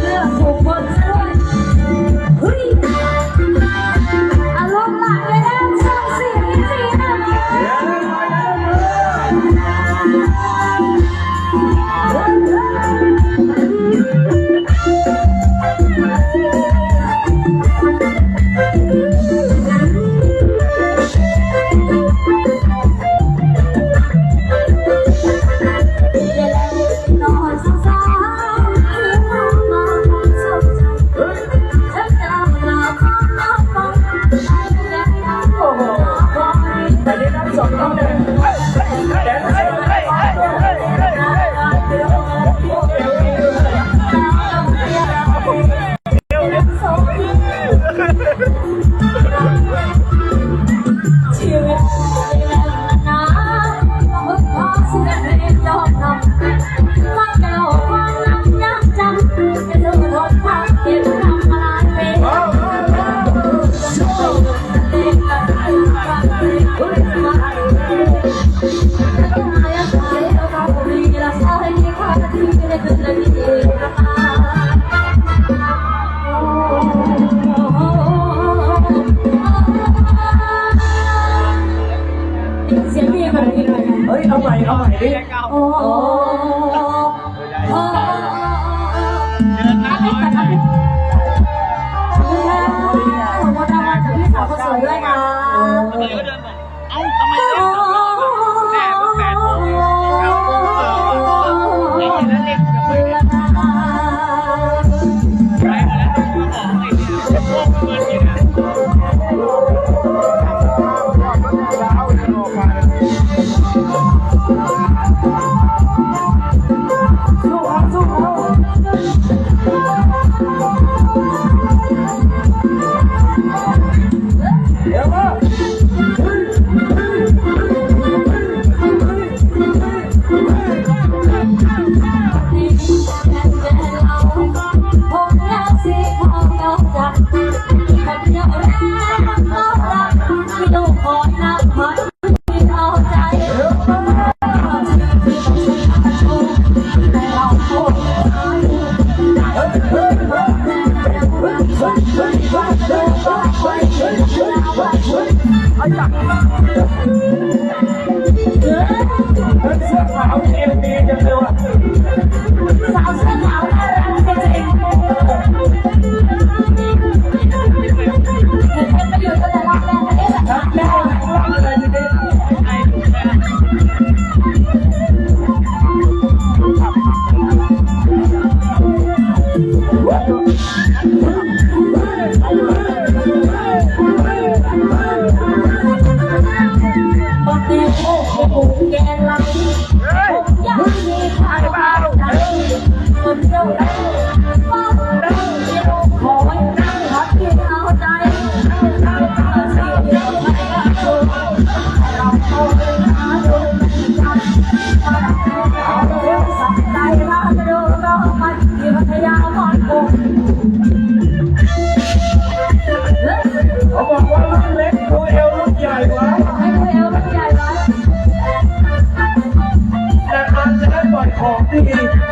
เลือกถูกคนช่วยเฮ้ย right, right. โอ้โอ้ อยาก Oh.